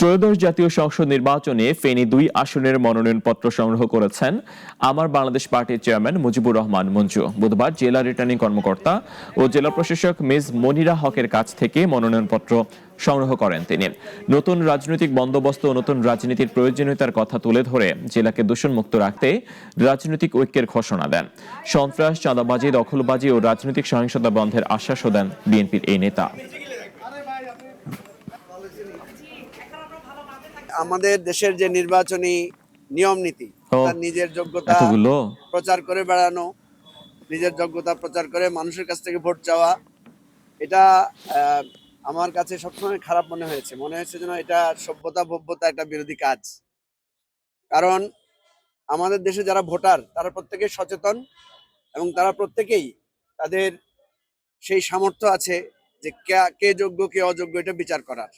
ত্রয়োদশ জাতীয় সংসদ নির্বাচনে ফেনী দুই আসনের মনোনয়নপত্র সংগ্রহ করেছেন আমার বাংলাদেশ পার্টির চেয়ারম্যান মুজিবুর রহমান মঞ্জু। বুধবার জেলা রিটার্নিং কর্মকর্তা ও জেলা প্রশাসক মিস মনিরা হকের কাছ থেকে মনোনয়নপত্র সংগ্রহ করেন তিনি। নতুন রাজনৈতিক বন্দোবস্ত ও নতুন রাজনীতির প্রয়োজনীয়তার কথা তুলে ধরে জেলাকে দূষণমুক্ত রাখতে রাজনৈতিক ঐক্যের ঘোষণা দেন। সন্ত্রাস, চাঁদাবাজি, দখলবাজি ও রাজনৈতিক সহিংসতা বন্ধের আশ্বাসও দেন বিএনপির এই নেতা। আমাদের দেশের যে নির্বাচনী নিয়ম নীতি নিজের যোগ্যতা প্রচার করে বেড়ানো নিজের যোগ্যতা প্রচার করে মানুষের কাছ থেকে ভোট চাওয়া এটা আমার কাছে সবসময় খারাপ মনে হয়েছে। মনে হয়েছে যেন এটা সভ্যতা ভব্যতা একটা বিরোধী কাজ। কারণ আমাদের দেশে যারা ভোটার তারা প্রত্যেকে সচেতন এবং তারা প্রত্যেকেই তাদের সেই সামর্থ্য আছে যে কে- কে যোগ্য কে অযোগ্য এটা বিচার করার।